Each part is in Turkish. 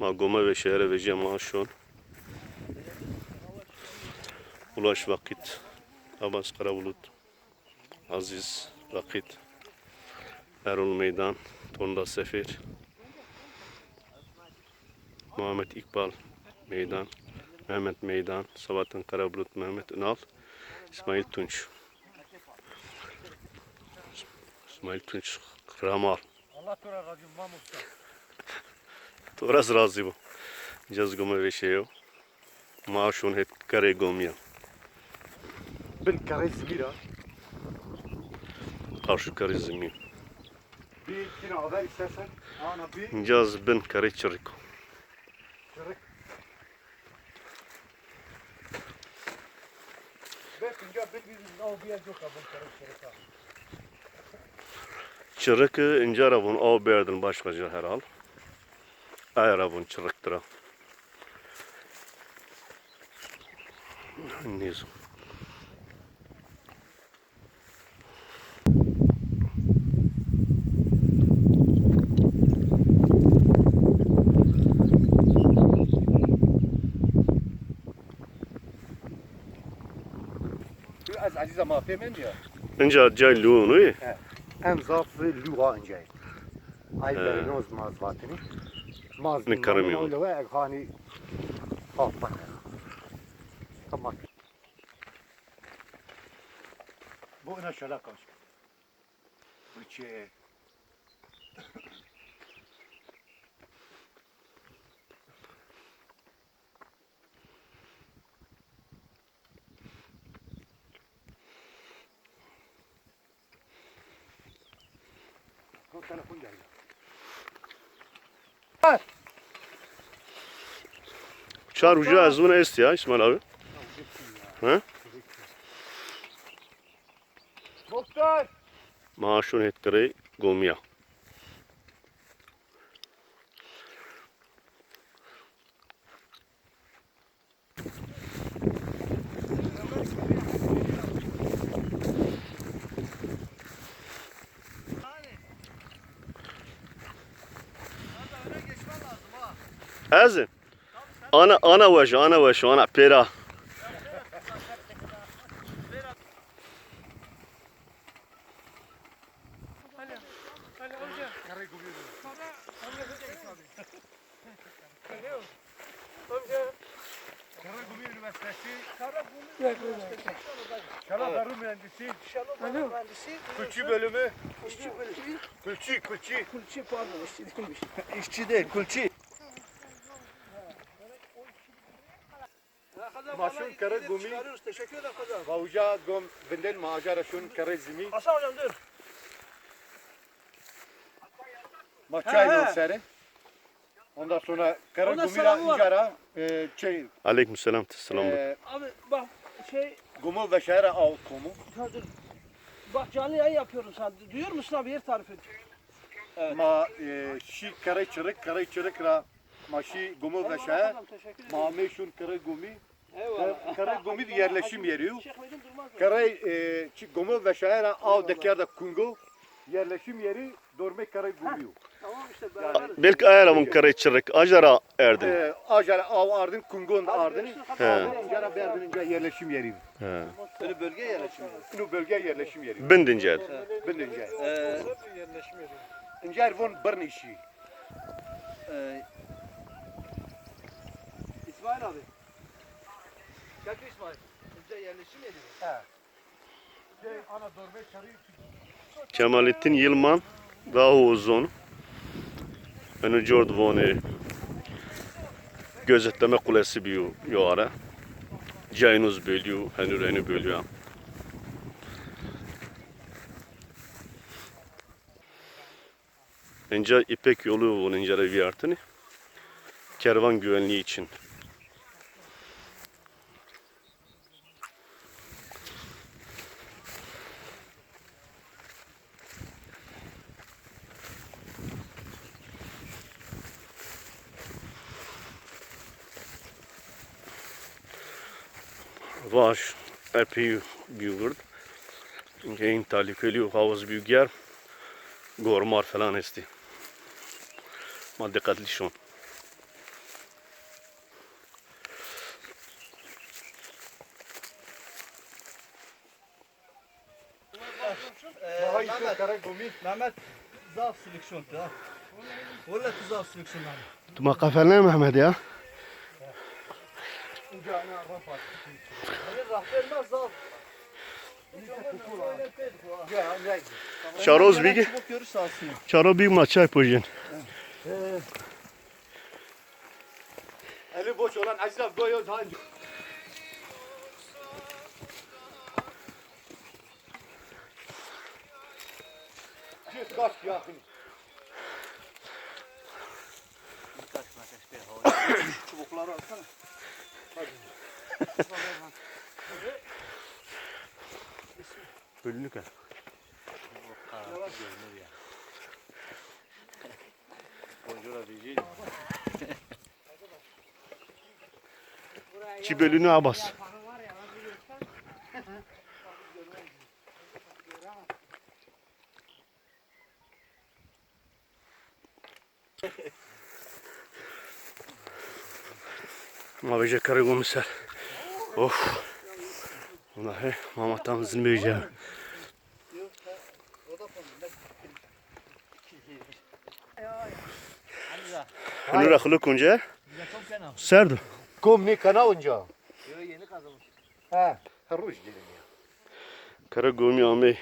Ma gome ve şehre ve cema şun. Ulaş vakit. Abbas Karabulut. Aziz Vakit. Erol Meydan. Tonda Sefer. Muhammed İkbal Meydan. Mehmet Meydan. Sabahattin Karabulut. Mehmet Ünal. İsmail Tunç. İsmail Tunç. Ramal. Allah Mahmut. Toras razı bu. Caz gome ve şeyo. Maaşun het kare gomya. Bin kare zmira. Karşı kare zemin. Bir kina haber istersen. Ana bir Caz bin kare çırık. çırık. Çırık ince arabun av berdin başkaca herhal. Ay arabun çırıktıra. Nizo. Az aziza mafya men diyor. İnce cay luğunu Em zafı luha önce. Ay He. Berinoz mazvatini. Maz Ne karamıyor. Öyle ve hani hafta. Tamam. Bu ina şöyle kaç. Kau telefon geldi. Çar ucu azmına esti ya İsmail abi. He? Doktor! Maaşun het kare gomya. Azin. Ana ana vaş ana vaş ana pera. Karagümrük Üniversitesi Şalabdarı Mühendisi Alo. Mühendisi. Külçü bölümü İşçi bölümü. Külçü Külçü Kulçi pardon işçi değilmiş. İşçi değil Külçü Maşun kara gumi. Çıkarıyoruz. Teşekkür ederim hocam. Vavuca gom benden maacara şun kare zimi Hasan hocam dur. He. yol seri Ondan sonra kara Ondan selamı var. incara e, şey Aleykümselam. Selam. e, Abi bak şey gumu ve şehre av komu dur. Bak canlı yayın yapıyorum sen. Duyuyor musun abi yer tarifi? ma e, şi kare çırık kare çırık ra maşi gumu ve şehre Hocam teşekkür ederim. Mame şun kara gumi Eyvallah. kara yerleşim yeri? Kara e, çi- Gomu ve şehre av dekarda Kungo yerleşim yeri Dorme Kara Gumi. Tamam işte beraberiz. Belki ayarabın kare çırık. Ajara erdin. E, Acara av ardın Kungo'nun. Hadi He. abi. Acara Berdin'ince yerleşim yeri. He. Bölge yerleşimi. Inu bölge yerleşim yeri. Bindince. Bindince. Ee, İnce Ervon Bırn işi. e, İsmail abi. Çakı İsmail. Önce yerleşim yeri. mi? Ana Dorme Kara Kemalettin Yılman daha uzun. Önü Jordvoni gözetleme kulesi bir yuara. Caynuz bölüyor, henüreni bölüyor. İnce İpek yolu onun ince viyartını. Kervan güvenliği için. ваш epey büyür. Çünkü en tehlikeli havuz büyük yer gormar falan esti. Ama dikkatli şun. Mehmet zaf sülük şun. Valla tuzaf sülük şun. Tuma kafeler Mehmet ya. Çaroz bir. Çaro bir maçay pojin. Eli boş olan Aziz doyuyor? Git kaç yakın. Çubukları alsana. Bölünük ha. Çi bölünü abas. Mavece Karakomiser. Of. Vallahi Mahmut'tan zilmeyeceğim. Bunu rakılı kunca. Serdu. Kum ni kana onca. Yo yeni kazılmış. Ha. Ruj dedim ya. Kara gomi ame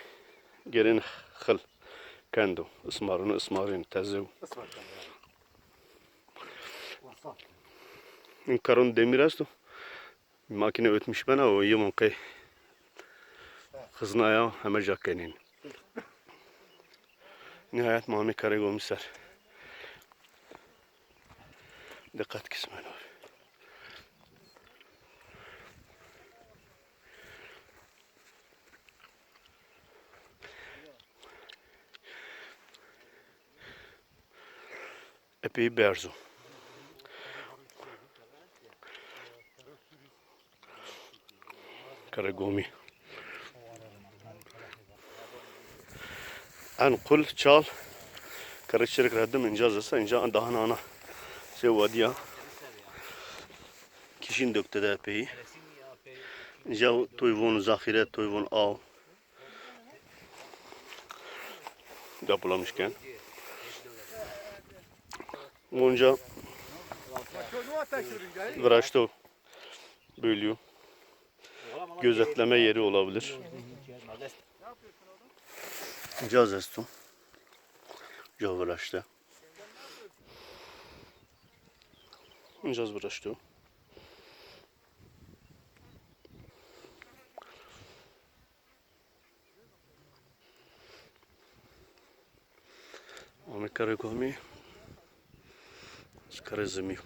gelin khıl. Kendo. Ismarını ısmarın tezev. Kana. Vasat. In karın demir asto. Makine ötmüş bana o yemon kay. Kızına ya hemen jakkenin. Nihayet Mami Karakomiser. Dikkat kısmen var. Epey berzo. Karagomi. An kul çal. Karıştırık reddim incazısa inca daha ana. Se vadiya. Kişin döktü de epey. İnca tuyvun zahire tuyvun av. Yapılamışken. Gayet. Vıraşto bölüyor. Gözetleme yeri olabilir. Caz estum. Caz vıraşto. Caz vıraşto. Mamy karakomi. Z karyzymi.